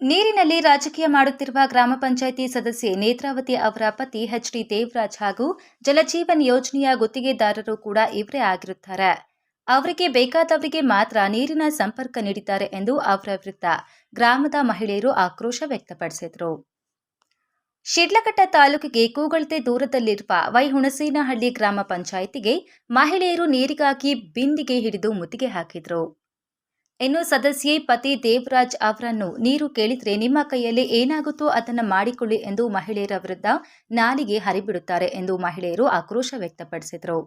ನೀರಿನಲ್ಲಿ ರಾಜಕೀಯ ಮಾಡುತ್ತಿರುವ ಗ್ರಾಮ ಪಂಚಾಯಿತಿ ಸದಸ್ಯೆ ನೇತ್ರಾವತಿ ಅವರ ಪತಿ ಎಚ್ ಡಿ ದೇವರಾಜ್ ಹಾಗೂ ಜಲಜೀವನ್ ಯೋಜನೆಯ ಗುತ್ತಿಗೆದಾರರು ಕೂಡ ಇವರೇ ಆಗಿರುತ್ತಾರೆ. ಅವರಿಗೆ ಬೇಕಾದವರಿಗೆ ಮಾತ್ರ ನೀರಿನ ಸಂಪರ್ಕ ನೀಡಿದ್ದಾರೆ ಎಂದು ಅವರ ವಿರುದ್ಧ ಗ್ರಾಮದ ಮಹಿಳೆಯರು ಆಕ್ರೋಶ ವ್ಯಕ್ತಪಡಿಸಿದರು. ಶಿಡ್ಲಘಟ್ಟ ತಾಲೂಕಿಗೆ ಕೂಗಳತೆ ದೂರದಲ್ಲಿರುವ ವೈಹುಣಸೇನಹಳ್ಳಿ ಗ್ರಾಮ ಪಂಚಾಯಿತಿಗೆ ಮಹಿಳೆಯರು ನೀರಿಗಾಗಿ ಬಿಂದಿಗೆ ಹಿಡಿದು ಮುತ್ತಿಗೆ ಹಾಕಿದರು. ಇನ್ನು ಸದಸ್ಯೆ ಪತಿ ದೇವರಾಜ್ ಅವರನ್ನು ನೀರು ಕೇಳಿದ್ರೆ ನಿಮ್ಮ ಕೈಯಲ್ಲಿ ಏನಾಗುತ್ತೋ ಅದನ್ನು ಮಾಡಿಕೊಳ್ಳಿ ಎಂದು ಮಹಿಳೆಯರ ವಿರುದ್ಧ ನಾಲಿಗೆ ಹರಿಬಿಡುತ್ತಾರೆ ಎಂದು ಮಹಿಳೆಯರು ಆಕ್ರೋಶ ವ್ಯಕ್ತಪಡಿಸಿದರು.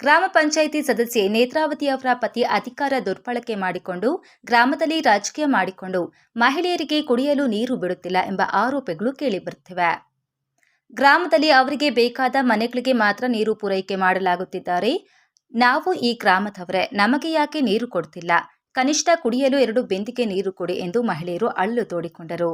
ಗ್ರಾಮ ಪಂಚಾಯಿತಿ ಸದಸ್ಯೆ ನೇತ್ರಾವತಿ ಅವರ ಪತಿ ಅಧಿಕಾರ ದುರ್ಬಳಕೆ ಮಾಡಿಕೊಂಡು ಗ್ರಾಮದಲ್ಲಿ ರಾಜಕೀಯ ಮಾಡಿಕೊಂಡು ಮಹಿಳೆಯರಿಗೆ ಕುಡಿಯಲು ನೀರು ಬಿಡುತ್ತಿಲ್ಲ ಎಂಬ ಆರೋಪಗಳು ಕೇಳಿಬರುತ್ತಿವೆ ಗ್ರಾಮದಲ್ಲಿ ಅವರಿಗೆ ಬೇಕಾದ ಮನೆಗಳಿಗೆ ಮಾತ್ರ ನೀರು ಪೂರೈಕೆ ಮಾಡಲಾಗುತ್ತಿದ್ದಾರೆ. ನಾವು ಈ ಗ್ರಾಮದವರೇ, ನಮಗೆ ಯಾಕೆ ನೀರು ಕೊಡ್ತಿಲ್ಲ? ಕನಿಷ್ಠ ಕುಡಿಯಲು ಎರಡು ಬೆಂದಿಗೆ ನೀರು ಕೊಡಿ ಎಂದು ಮಹಿಳೆಯರು ಅಳ್ಳು ತೋಡಿಕೊಂಡರು.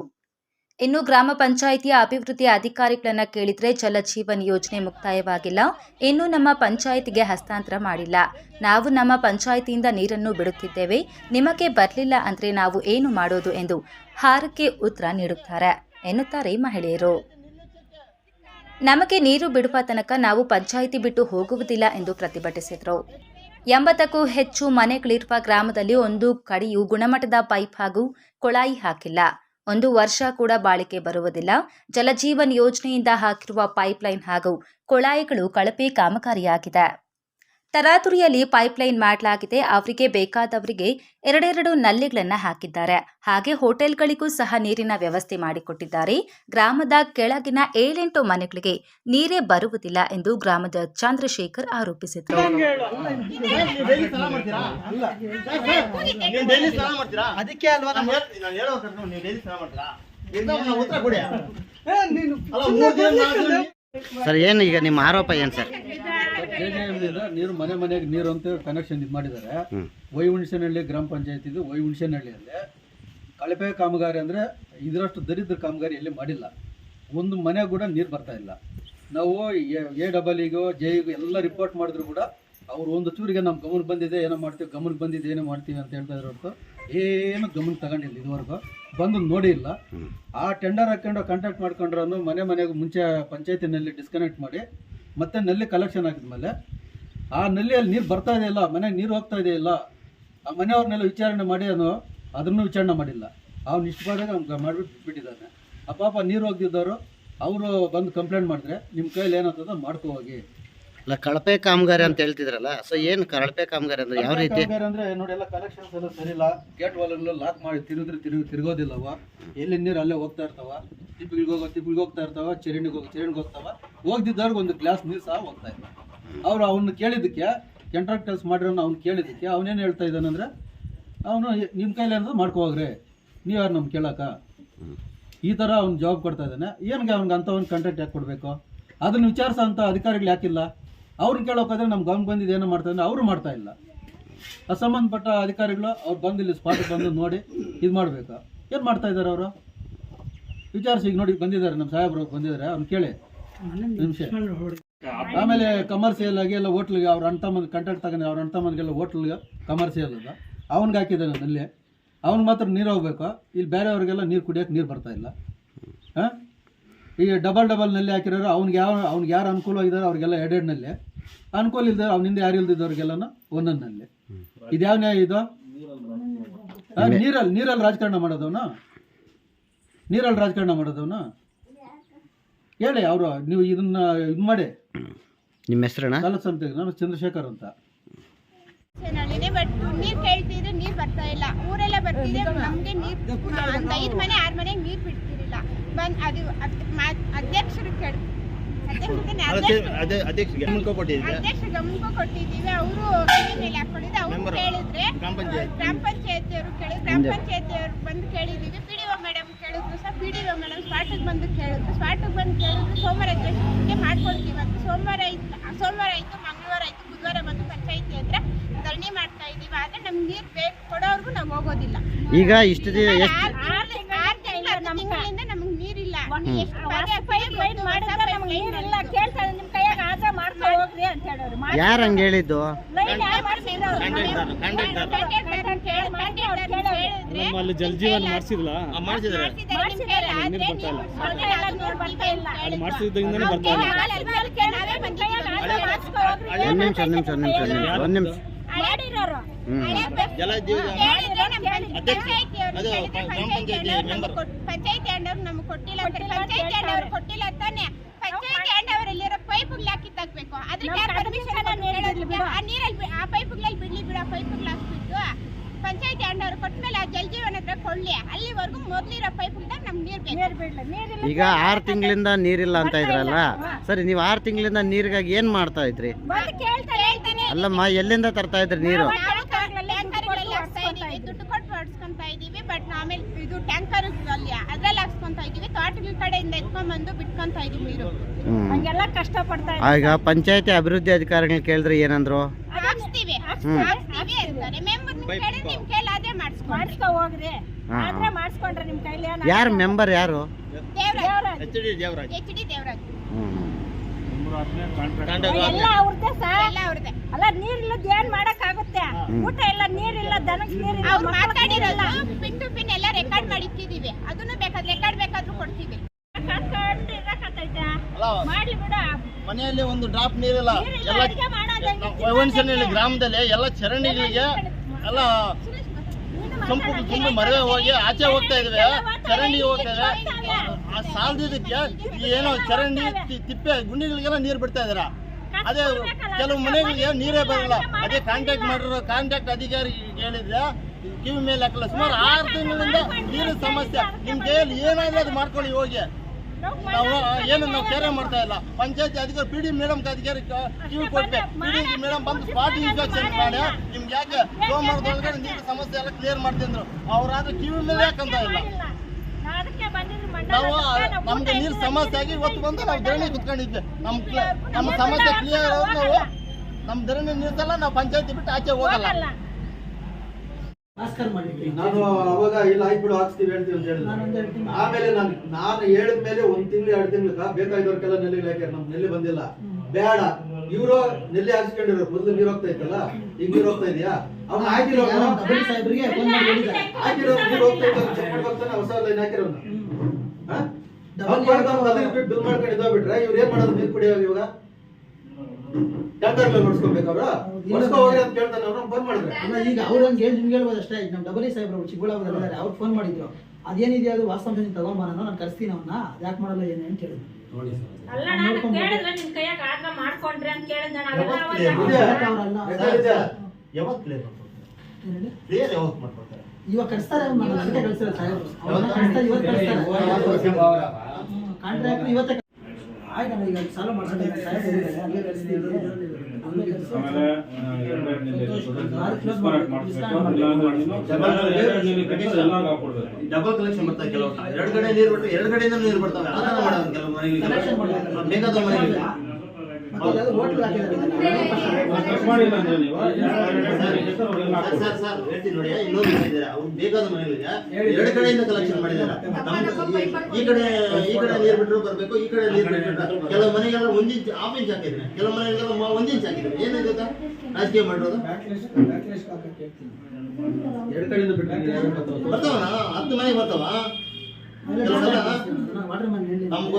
ಇನ್ನು ಗ್ರಾಮ ಪಂಚಾಯಿತಿಯ ಅಭಿವೃದ್ಧಿ ಅಧಿಕಾರಿಗಳನ್ನ ಕೇಳಿದ್ರೆ ಜಲಜೀವನ್ ಯೋಜನೆ ಮುಕ್ತಾಯವಾಗಿಲ್ಲ. ಇನ್ನೂ ನಮ್ಮ ಪಂಚಾಯಿತಿಗೆ ಹಸ್ತಾಂತರ ಮಾಡಿಲ್ಲ. ನಾವು ನಮ್ಮ ಪಂಚಾಯಿತಿಯಿಂದ ನೀರನ್ನು ಬಿಡುತ್ತಿದ್ದೇವೆ. ನಿಮಗೆ ಬರಲಿಲ್ಲ ಅಂದ್ರೆ ನಾವು ಏನು ಮಾಡೋದು ಎಂದು ಹಾರಕ್ಕೆ ಉತ್ತರ ನೀಡುತ್ತಾರೆ ಎನ್ನುತ್ತಾರೆ ಮಹಿಳೆಯರು. ನಮಗೆ ನೀರು ಬಿಡುವ ತನಕ ನಾವು ಪಂಚಾಯಿತಿ ಬಿಟ್ಟು ಹೋಗುವುದಿಲ್ಲ ಎಂದು ಪ್ರತಿಭಟಿಸಿದರು. ಎಂಬತ್ತಕ್ಕೂ ಹೆಚ್ಚು ಮನೆಗಳಿರುವ ಗ್ರಾಮದಲ್ಲಿ ಒಂದು ಕಡೆಯೂ ಗುಣಮಟ್ಟದ ಪೈಪ್ ಹಾಗೂ ಕೊಳಾಯಿ ಹಾಕಿಲ್ಲ. ಒಂದು ವರ್ಷ ಕೂಡ ಬಾಳಿಕೆ ಬರುವುದಿಲ್ಲ. ಜಲಜೀವನ್ ಯೋಜನೆಯಿಂದ ಹಾಕಿರುವ ಪೈಪ್ಲೈನ್ ಹಾಗೂ ಕೊಳಾಯಿಗಳು ಕಳಪೆ ಕಾಮಗಾರಿಯಾಗಿದೆ. ತರಾತುರಿಯಲ್ಲಿ ಪೈಪ್ಲೈನ್ ಮಾಡಲಾಗಿದೆ. ಅವರಿಗೆ ಬೇಕಾದವರಿಗೆ ಎರಡೆರಡು ನಲ್ಲಿಗಳನ್ನು ಹಾಕಿದ್ದಾರೆ. ಹಾಗೆ ಹೋಟೆಲ್ಗಳಿಗೂ ಸಹ ನೀರಿನ ವ್ಯವಸ್ಥೆ ಮಾಡಿಕೊಟ್ಟಿದ್ದಾರೆ. ಗ್ರಾಮದ ಕೆಳಗಿನ ಏಳೆಂಟು ಮನೆಗಳಿಗೆ ನೀರೇ ಬರುವುದಿಲ್ಲ ಎಂದು ಗ್ರಾಮದ ಚಂದ್ರಶೇಖರ್ ಆರೋಪಿಸಿದರು. ಅದಕ್ಕೆ ಅಲ್ಲ ಸರ್ ಏನು ಈಗ ನಿಮ್ಮ ಆರೋಪ ಏನು ಸರ್? ನೀರು ಮನೆ ಮನೆಗೆ ನೀರು ಅಂತ ಕನೆಕ್ಷನ್ ಇದು ಮಾಡಿದ್ದಾರೆ. ವೈ ಹುಣಸೇನಹಳ್ಳಿ ಗ್ರಾಮ ಪಂಚಾಯತ್ ಇದು ವೈಹುಣಸನಹಳ್ಳಿಯಲ್ಲಿ ಕಳಪೆ ಕಾಮಗಾರಿ ಅಂದರೆ ಇದರಷ್ಟು ದರಿದ್ರ ಕಾಮಗಾರಿ ಎಲ್ಲಿ ಮಾಡಿಲ್ಲ. ಒಂದು ಮನೆ ಕೂಡ ನೀರು ಬರ್ತಾ ಇಲ್ಲ. ನಾವು ಎ ಡಬಲ್ ಇಗೋ ಜೆಇಗೋ ಎಲ್ಲ ರಿಪೋರ್ಟ್ ಮಾಡಿದ್ರು ಕೂಡ ಅವ್ರು ಒಂದು ಚೂರಿಗೆ ನಮ್ಮ ಗಮನಕ್ಕೆ ಬಂದಿದೆ ಏನೋ ಮಾಡ್ತೀವಿ ಗಮನಕ್ಕೆ ಬಂದಿದೆ ಏನೋ ಮಾಡ್ತೀವಿ ಅಂತ ಹೇಳ್ತಾ ಇದ್ರು ಹೊರ್ತು ಏನು ಗಮನ ತಗೊಂಡಿಲ್ಲ ಇದುವರೆಗೂ. ಬಂದು ನೋಡಿ ಇಲ್ಲ. ಆ ಟೆಂಡರ್ ಹಾಕೊಂಡು ಕಾಂಟ್ಯಾಕ್ಟ್ ಮಾಡ್ಕೊಂಡ್ರು ಮನೆ ಮನೆಗೆ ಮುಂಚೆ ಪಂಚಾಯತಿನಲ್ಲಿ ಡಿಸ್ಕನೆಕ್ಟ್ ಮಾಡಿ ಮತ್ತೆ ನಲ್ಲಿ ಕಲೆಕ್ಷನ್ ಹಾಕಿದ್ಮೇಲೆ ಆ ನಲ್ಲಿಯಲ್ಲಿ ನೀರು ಬರ್ತಾ ಇದೆಯಲ್ಲ ಮನೆಗೆ ನೀರು ಹೋಗ್ತಾ ಇದೆಯಲ್ಲ ಆ ಮನೆಯವ್ರನ್ನೆಲ್ಲ ವಿಚಾರಣೆ ಮಾಡಿ ಅವನು ಅದನ್ನು ವಿಚಾರಣೆ ಮಾಡಿಲ್ಲ. ಅವ್ನು ಇಷ್ಟು ಬಾರಿಗೆ ಅವ್ನು ಮಾಡಿಬಿಟ್ಟು ಬಿಟ್ಟಿದ್ದಾನೆ. ಆ ಪಾಪ ನೀರು ಹೋಗ್ತಿದ್ದವರು ಅವರು ಬಂದು ಕಂಪ್ಲೇಂಟ್ ಮಾಡಿದ್ರೆ ನಿಮ್ಮ ಕೈಯಲ್ಲಿ ಏನಾಗ್ತದೋ ಮಾಡ್ಕೋ ಹೋಗಿ. ಅಲ್ಲ ಕಳಪೆ ಕಾಮಗಾರಿ ಅಂತ ಹೇಳ್ತಿದ್ರಲ್ಲ ಸೊ ಏನು ಕಳಪೆ ಕಾಮಗಾರಿ ಅಂದ್ರೆ ಯಾವ ರೀತಿ? ಕಾಮಗಾರಿ ಅಂದ್ರೆ ನೋಡಿ ಎಲ್ಲ ಕಲೆಕ್ಷನ್ಸ್ ಎಲ್ಲ ಸರಿಯಿಲ್ಲ ಗೇಟ್ ವಾಲ್ಗಳು ಲಾಕ್ ಮಾಡಿ ತಿರುಗಿದ್ರೆ ತಿರುಗಿ ತಿರುಗೋದಿಲ್ಲವ ಎಲ್ಲಿ ನೀರು ಅಲ್ಲೇ ಹೋಗ್ತಾ ಇರ್ತಾವ? ತಿಪ್ಪಿಗೆ ಹೋಗೋ ತಿಪ್ಪಿಗೆ ಹೋಗ್ತಾ ಇರ್ತಾವ? ಚರಂಡಿಗೆ ಹೋಗಿ ಚರಂಡಿಗೆ ಹೋಗ್ತಾವ? ಹೋಗ್ದಿದ್ದವ್ರಿಗೆ ಒಂದು ಗ್ಲಾಸ್ ನೀರು ಸಹ ಹೋಗ್ತಾ ಇಲ್ಲ. ಅವ್ರು ಅವನ್ನ ಕೇಳಿದ್ದಕ್ಕೆ ಕಂಟ್ರಾಕ್ಟರ್ಸ್ ಮಾಡಿರೋನು ಅವ್ನು ಕೇಳಿದ್ದಕ್ಕೆ ಅವನೇನು ಹೇಳ್ತಾ ಇದ್ದಾನಂದ್ರೆ ಅವನು ನಿಮ್ಮ ಕೈಲಿ ಅನ್ನೋದು ಮಾಡ್ಕೋಗ್ರಿ ನೀವು ಯಾರು ನಮ್ಗೆ ಕೇಳಕ್ಕ? ಈ ಥರ ಅವ್ನು ಜವಾಬ್ ಕೊಡ್ತಾ ಇದ್ದಾನೆ. ಏನ್ಗೆ ಅವ್ನಿಗೆ ಅಂತ ಒಂದು ಕಾಂಟ್ರಾಕ್ಟ್ ಯಾಕೆ ಕೊಡಬೇಕು? ಅದನ್ನು ವಿಚಾರಿಸೋ ಅಂಥ ಅಧಿಕಾರಿಗಳು ಯಾಕಿಲ್ಲ? ಅವ್ರನ್ನ ಕೇಳೋಕಾದ್ರೆ ನಮ್ಗೆ ಗಮನ ಬಂದಿದ್ದು ಏನೋ ಮಾಡ್ತಾ ಅಂದರೆ ಅವರು ಮಾಡ್ತಾ ಇಲ್ಲ. ಅಸಂಬಂಧಪಟ್ಟ ಅಧಿಕಾರಿಗಳು ಅವ್ರು ಬಂದು ಇಲ್ಲಿ ಸ್ಪಾಟಿಗೆ ಬಂದು ನೋಡಿ ಇದು ಮಾಡಬೇಕು? ಏನು ಮಾಡ್ತಾ ಇದ್ದಾರೆ ಅವರು? ವಿಚಾರಿಸಿ ಈಗ ನೋಡಿ ಬಂದಿದ್ದಾರೆ ನಮ್ಮ ಸಾಹೇಬ್ರು ಬಂದಿದ್ದಾರೆ ಅವ್ನು ಕೇಳಿ. ನಿಮಿಷ. ಆಮೇಲೆ ಕಮರ್ಷಿಯಲ್ ಆಗಿ ಎಲ್ಲ ಹೋಟ್ಲಿಗೆ ಅವ್ರ ಅಣ್ಣ ತಮ್ಮನ ಕಂಟ್ಯಾಕ್ಟ್ ತಗೊಂಡು ಅವ್ರ ಅಣ್ಣ ತಮ್ಮನಿಗೆಲ್ಲ ಹೋಟ್ಲಿಗೆ ಕಮರ್ಷಿಯಲ್ ಅದ. ಅವ್ನಿಗೆ ಹಾಕಿದ್ದಾನೆ ಅಲ್ಲಿ ಅವ್ನಿಗೆ ಮಾತ್ರ ನೀರು ಹೋಗ್ಬೇಕು? ಇಲ್ಲಿ ಬೇರೆಯವ್ರಿಗೆಲ್ಲ ನೀರು ಕುಡಿಯೋಕೆ ನೀರು ಬರ್ತಾ ಇಲ್ಲ. ಹಾಂ? ಈಗ ಡಬಲ್ ಡಬಲ್ನಲ್ಲಿ ಹಾಕಿರೋರು ಅವ್ನಿಗೆ ಯಾವ ಅವ್ನಿಗೆ ಯಾರು ಅನುಕೂಲ ಇದಾರೆ ಅವ್ರಿಗೆಲ್ಲ ನಲ್ಲಿ. ಅನುಕೂಲ ಇಲ್ದ ಅವ್ನಿಂದ ಯಾರು ಇಲ್ದಿದ್ದವ್ರಿಗೆಲ್ಲನೂ ಒಂದೊಂದಲ್ಲಿ ಇದ್ಯಾವ ನ್ಯಾಯ ಇದು? ನೀರಲ್ಲಿ ನೀರಲ್ಲಿ ರಾಜಕಾರಣ ಮಾಡೋದವನ? ನೀರಲ್ಲಿ ರಾಜಕಾರಣ ಮಾಡೋದವನ? ಹೇಳಿ ಅವರು ನೀವು ಇದನ್ನ ಇದು ಮಾಡಿ. ನಿಮ್ಮ ಹೆಸರಣ್ಣ? ತಾಲೂಕು ಸಮಿತಿಗೆ ನಾನು ಚಂದ್ರಶೇಖರ್ ಅಂತ. ಬಟ್ ನೀರ್ ಕೇಳ್ತಿದ್ರೆ ನೀರ್ ಬರ್ತಾ ಇಲ್ಲ. ಊರೆಲ್ಲ ಬರ್ತಿದೆ ನಮ್ಗೆ ನೀರ್ ಒಂದ್ ಐದ್ ಮನೆ ಆರ್ ಮನೆ ನೀರ್ ಬಿಡ್ತಿರಿಲ್ಲ ಬಂದ್ ಅದು ಅಧ್ಯಕ್ಷರು ಕೇಳ ಅಧ್ಯಕ್ಷರಿಗೆ ಗಮನಕ್ಕೂ ಕೊಟ್ಟಿದ್ದೀವಿ. ಅವರು ಮೇಲೆ ಹಾಕೊಂಡಿದ್ದೆ. ಅವ್ರು. ಕೇಳಿದ್ರೆ ಗ್ರಾಮ ಪಂಚಾಯತಿಯವರು ಕೇಳಿದ್ರು. ಗ್ರಾಮ ಪಂಚಾಯತಿ ಅವ್ರು ಬಂದು ಕೇಳಿದೀವಿ ಪಿ ಡಿ ಒ ಮೇಡಮ್ ಕೇಳಿದ್ರು sir. P D O madam ಸ್ಪಾಟಿಗೆ ಬಂದು ಕೇಳಿದ್ರು. ಸ್ಪಾಟಿಗೆ ಬಂದು ಕೇಳಿದ್ರು ಸೋಮವಾರ ಅಧ್ಯಕ್ಷರಿಗೆ ಮಾಡ್ಕೊಡ್ತೀವಿ ಅಂತ. ಸೋಮವಾರ ಆಯ್ತು ಸೋಮವಾರ ಆಯ್ತು ಮಂಗಳವಾರ ಆಯಿತು ಬುಧವಾರ ಬಂದು ಪಂಚಾಯತಿ ಹತ್ರ ಧರಣಿ ಮಾಡ್ತಾ ಇದೀವಿ ಆದ್ರೆ ನಮ್ಗೆ ನೀರ್ ಬೇಕು. ಕೊಡೋರ್ಗು ನಾವು ಹೋಗೋದಿಲ್ಲ. ಈಗ ಇಷ್ಟು ಎಷ್ಟು ಆರ್- ಆರ್ ತಿಂಗ್ಳು, ಆರ್ ತಿಂಗಳಿಂದ ನಮ್ಗೆ ನೀರಿಲ್ಲ ಎಷ್ಟು ಪೈಪ್ ಲೈನ್ ಮಾಡಿದ್ರೆ ನಮ್ಗೆ ನೀರಿಲ್ಲ ಕೇಳ್ತಾ ಇದ್ದೀವಿ, ನಿಮ್ ಕೈಯಾಗ ಆದ್ರೆ ಮಾಡ್ಕೊ ಹೋಗ್ರಿ ಅಂತ ಹೇಳೋರು ಮಾಡಿ- ಯಾರು ಹಂಗ ಹೇಳಿದ್ದು ನಮ್ಮಲ್ಲಿ ಯಾರ್ ಮಾಡ್ಸಿದ್ರು? ನಮ್ಮ ಅಲ್ಲಿ ಜಲ್ ಜೀವನ್ ಮಾಡಿಸಿದ್ಲ ಮಾಡಿಸಿದ್ರೆ ಬರ್ತಾ ಇಲ್ಲ. ಅದು ಮಾಡಿಸಿದ್ದಾಗಿಂದನೇ ಬರ್ತಾ ಇಲ್ಲ ಒಂದು ನಿಮಿಷ ಒಂದು ನಿಮಿಷ ಒಂದು ನಿಮಿಷ ಒಂದು ನಿಮಿಷ ಒಂದು ನಿಮಿಷ ಮಾಡಿರೋರು ಹ್ಞೂ ಪಂಚಾಯತಿ ಅಂಡವ್ರು ನಮ್ಗೆ ಕೊಟ್ಟಿಲ್ಲ ಪಂಚಾಯತಿ ಅಂಡವ್ರು ಕೊಟ್ಟಿಲ್ಲ ತಾನೆ ಪಂಚಾಯತಿ ಅಂಡವರಲ್ಲಿರೋ ಪೈಪ್ಗಳು ಹಾಕಿ ತಗ್ಬೇಕು ಅದಕ್ಕೆ ಆ ನೀರಲ್ಲಿ ಆ ಪೈಪ್ಗಳಲ್ಲಿ ಬಿಡ್ಲಿ ಬಿಡ ಪೈಪ್ಗಳು ಹಾಕ್ಬಿಟ್ಟು ಪಂಚಾಯತಿ ಅಂಡವ್ರು ಕೊಟ್ಮೇಲೆ ಆ ಜಲ್ ಜೀವನ ಹತ್ರ ಕೊಳ್ಳಿ. ಅಲ್ಲಿವರೆಗೂ ಮೊದ್ಲಿರೋ ಪೈಪ್ಗಳಿಂದ ನಮ್ಗೆ ನೀರು ಬೇಕು. ನೀರಿಲ್ಲ ಈಗ ಆರ್ ತಿಂಗಳಿಂದ ನೀರಿಲ್ಲ ಅಂತ ಇದ್ರಲ್ಲ? ಸರಿ ನೀವು ಆರ್ ತಿಂಗಳಿಂದ ನೀರಿಗಾಗಿ ಏನ್ ಮಾಡ್ತಾ ಇದ್ರಿ? ಬಂದು ಕೇಳ್ತಾರೆ ಹೇಳ್ತಾನೆ. ಅಲ್ಲಮ್ಮ ಎಲ್ಲಿಂದ ತರ್ತಾ ಇದ್ರಿ ನೀರು ಟ್ಯಾಂಕರ್ಗಳಲ್ಲಿ ಹಾಕ್ಸ್ತಾ ಇದೀವಿ ದುಡ್ಡು ಕೊಟ್ಟು ಹೊಡ್ಸ್ಕೊಂತ ಇದೀವಿ ಬಟ್ ಆಮೇಲೆ ಇದು ಟ್ಯಾಂಕರ್ ಅಲ್ಲಿ ಅದ್ರಲ್ಲಿ ಹಾಕ್ಸ್ಕೊಂತ ಇದೀವಿ ತೋಟಗಳ ಕಡೆಯಿಂದ ಎತ್ಕೊಂಡ್ಬಂದು ಬಿಟ್ಕೊಂತ ಇದೀವಿ ನೀರು. ಹ್ಞೂ ಹಂಗೆಲ್ಲ ಕಷ್ಟ ಪಡ್ತಾ ಈಗ ಪಂಚಾಯತಿ ಅಭಿವೃದ್ಧಿ ಅಧಿಕಾರಿಗಳು ಕೇಳಿದ್ರೆ ಏನಂದ್ರು? ಹಾಕ್ಸ್ತೀವಿ ಹಾಕ್ಸ್ತೀವಿ ಅಂತಾರೆ. ಮೆಂಬರ್ ನಿಮ್ ಅದೇ ಮಾಡಿಸ್ಕೊ ಹೋಗ್ರಿ. ಹಾ, ಆದ್ರೆ. ಮಾಡಿಸ್ಕೊಂಡ್ರೆ ನಿಮ್ ಕೈಲಿ ಯಾರು ಮೆಂಬರ್ ಯಾರು? Devaraj. H D Devaraj. H D Devaraj. ಹ್ಞೂ ಎಲ್ಲ ಅವ್ರದ್ದೇ ಎಲ್ಲ ಅವ್ರದ್ದೇ ಅಲ್ಲ ನೀರಿಲ್ಲದ ಏನ್ ಮಾಡಕ್ ಆಗುತ್ತೆ ಊಟ ಇಲ್ಲ ನೀರಿಲ್ಲ ದನಕ್ ನೀರಿಲ್ಲ ಅವ್ರು ಮಾತಾಡಿರೋದು ಪಿನ್ ಟು ಪಿನ್ ಎಲ್ಲ ರೆಕಾರ್ಡ್ ಮಾಡಿಟ್ಟಿದೀವಿ ಅದನ್ನು ಬೇಕಾದ್ರೆ ರೆಕಾರ್ಡ್ ಬೇಕಾದ್ರೂ ಕೊಡ್ತೀವಿ. ಮನೆಯಲ್ಲಿ ಒಂದು ಡ್ರಾಪ್ ನೀರಿಲ್ಲ. ಎಲ್ಲ? ಗ್ರಾಮದಲ್ಲಿ ಎಲ್ಲ ಚರಂಡಿಗಳಿಗೆ ಎಲ್ಲ ಸಂಪು ತುಂಬ ಮರವೆ ಹೋಗಿ ಆಚೆ ಹೋಗ್ತಾ ಇದ್ವಿ. ಚರಂಡಿ ಹೋಗ್ತಾ ಇದ್ವಿ ಆ ಸಾಲದಿದ್ದಕ್ಕೆ ಏನೋ ಚರಂಡಿ ತಿಪ್ಪೆ ಗುಂಡಿಗಳಿಗೆಲ್ಲ ನೀರು ಬಿಡ್ತಾ ಇದ್ದೀರಾ ಅದೇ ಕೆಲವು ಮನೆಗಳಿಗೆ ನೀರೇ ಬರಲ್ಲ. ಅದೇ ಕಾಂಟ್ಯಾಕ್ಟ್ ಮಾಡಿರೋ ಕಾಂಟ್ಯಾಕ್ಟ್ ಅಧಿಕಾರಿ ಹೇಳಿದ್ರೆ ಕಿವಿ ಮೇಲೆ ಹಾಕಲ್ಲ. ಸುಮಾರು ಆರು ತಿಂಗಳಿಂದ ನೀರಿನ ಸಮಸ್ಯೆ. ನಿಮ್ ಕೈಯಲ್ಲಿ ಏನಾದ್ರೂ ಅದು ಮಾಡ್ಕೊಳ್ಳಿ ಹೋಗಿ. ನಾವು ಏನು ನಾವು ಕೇರೆ ಮಾಡ್ತಾ ಇಲ್ಲ. ಪಂಚಾಯತಿ ಅಧಿಕಾರಿ ಪಿ ಡಿ ಮೇಡಮ್ ಅಧಿಕಾರಿ ಕಿವಿ ಕೊಟ್ಟೆ ಪಿ ಡಿ ಮೇಡಮ್ ಬಂದು ಸ್ಪಾಟ್ ಇನ್ಸ್ಪೆಕ್ಷನ್ ಮಾಡಿ ನಿಮ್ಗೆ ಯಾಕೆ ಸೋಮವಾರದೊಳಗಡೆ ನೀರು ಸಮಸ್ಯೆ ಎಲ್ಲ ಕ್ಲಿಯರ್ ಮಾಡ್ತಿದ್ರು ಅವ್ರಾದ್ರೆ ಕಿವಿ ಮೇಲೆ ಯಾಕಂತ ಇಲ್ಲ? ನಾವು ನಮ್ಗೆ ನೀರು ಸಮಸ್ಯೆ ಆಗಿ ಇವತ್ತು ಬಂದು ನಾವು ಧರಣಿ ಕುತ್ಕೊಂಡಿದ್ವಿ. ನಮ್ ನಮ್ಮ ಸಮಸ್ಯೆ ಕ್ಲಿಯರ್ ನಾವು ನಮ್ಮ ಧರಣಿ ನಿಲ್ಸಲ್ಲ ನಾವು ಪಂಚಾಯತಿ ಬಿಟ್ಟು ಆಚೆ ಹೋಗಲ್ಲ. ನಾನು ಅವಾಗ ಇಲ್ಲ ಆಯ್ತು ಹಾಕ್ಸ್ತೀವಿ ಹೇಳ್ತೀವಿ ಅಂತ ಹೇಳ್ತೀನಿ ಆಮೇಲೆ ನಾನು ನಾನು ಹೇಳಿದ ಮೇಲೆ ಒಂದ್ ತಿಂಗಳು ಎರಡು ತಿಂಗಳ ಬೇಕಾಗಿದ್ದವ್ರಿಗೆಲ್ಲ ನೆಲ್ಲಿ ಹಾಕ್ಯಾರ ನಮ್ ನೆಲ್ಲಿ ಬಂದಿಲ್ಲ. ಬೇಡ ಇವರು ನೆಲ್ಲಿ ಹಾಕ್ಸ್ಕೊಂಡಿರೋ ಮೊದಲು ನೀರು ಹೋಗ್ತಾ ಇತ್ತಲ್ಲ? ಈಗ ನೀರು ಹೋಗ್ತಾ ಇದೆಯಾ? ಅವ್ನ ಹಾಕಿರೋ ಹಾಕಿರೋ ನೀರು ಹೋಗ್ತಾ ಇದ್ದಾರೆ ಚೆಕ್ ಹೊಸ ಲೈನ್ ಹಾಕಿರೋ ಬಿಲ್ ಮಾಡ್ಕೊಂಡು ಇವ್ರು ಏನ್ ಮಾಡೋದು ನೀರು ಕುಡಿಯೋದು ಇವಾಗ? ಅವ್ರು ಅಂತ ಕೇಳ್ತಾನೆ ಅವ್ರನ್ನ ಫೋನ್ ಮಾಡಿದ್ರೆ. ಅಲ್ಲ ಈಗ ಅವ್ರಂಗೆ ಹೇಳಿ ನಿಮ್ಗೆ ಹೇಳ್ಬೋದು ಅಷ್ಟೇ. ಈಗ ನಮ್ಮ ಡಬಲ್ ಸಾಹೇಬ್ರು ಚಿಕ್ಕಬಳ್ಳಾಪುರ ಅವ್ರು ಫೋನ್ ಮಾಡಿದ್ರು. ಅದೇನಿದೆ ಅದು ವಾಸ್ತವಾಂಶ ನೀನು ತಗೊಂಬರೋಣ ನಾನು ಕರ್ಸ್ತೀನಿ ಅವನ್ನ ಯಾಕೆ ಮಾಡಲ್ಲ ಏನು ಅಂತ ಹೇಳಿದ್ರು ಅಲ್ಲ ನಾನು ಕೇಳಿದ್ರೆ ನಿಮ್ ಕೈಯಾಗ ಆಗ ಮಾಡ್ಕೊಂಡ್ರಿ ಅಂತ ಕೇಳಿದ್ದೆ ಕ್ಲಿಯರ್? ಕ್ಲಿಯರ್ ಮಾಡ್ಕೊಡ್ತಾರೆ? ಇವಾಗ ಕಳಿಸ್ತಾರೆ ಅದಕ್ಕೆ ಸಾಹೇಬ್ರು. ಕಳಿಸ್ತಾರೆ ಇವತ್ತು ಕಳಿಸ್ತಾರೆ ಕಾಂಟ್ರಾಕ್ಟ್ ಇವತ್ತೇ ಆಯ್ತಣ್ಣ ಈಗ ಸಾಲ ಮಾಡ್ಸೋಣ ಸಾಹೇಬ್ ಕಳಿಸಿ ಡಬಲ್ ಕಲೆಕ್ಷನ್ ಬರ್ತಾರೆ ಕೆಲವು ಎರಡು ಕಡೆ ನೀರು ಬಿಟ್ಟು ಎರಡು ಕಡೆಯಿಂದ ನೀರು ಬರ್ತಾವೆ ಅದನ್ನ ಮಾಡೋದು ಕೆಲವು ಕಲೆಕ್ಷನ್ ಮನೆಗಳಿಗೆ ಬೇಕಾದ ಮನೆಗಳಿಗೆ ಸರ್, ಸರ್ ಹೇಳ್ತೀನಿ ನೋಡಿ ಇನ್ನೊಂದು ಹೇಳಿದ್ದಾರೆ ಅವ್ರು ಬೇಕಾದ ಮನೆಗಳಿಗೆ ಎರಡು ಕಡೆಯಿಂದ ಕಲೆಕ್ಷನ್ ಮಾಡಿದ್ದಾರೆ ಈ- ಕಡೆ ಈ ಕಡೆ ನೀರು ಬಿಟ್ಟರು ಬರಬೇಕು ಈ ಕಡೆ ನೀರು ಬಿಟ್ಟರು ಕೆಲವು ಮನೆಗೆಲ್ಲ ಒಂದು ಇಂಚ್ ಹಾಫ್ ಇಂಚ್ ಹಾಕಿದ್ರೆ ಕೆಲವು ಮನೆಗೆಲ್ಲ ಒಂದು ಇಂಚ್ ಹಾಕಿದ್ರೆ ಏನಿದೆ ರಾಜಕೀಯ ಮಾಡಿರೋದು ಎರಡು ಕಡೆಯಿಂದ ಬಿಟ್ಟು ಬರ್ತಾವ ಹತ್ತು ಮನೆಗೆ ಬರ್ತಾವ ನಮ್ಗೆ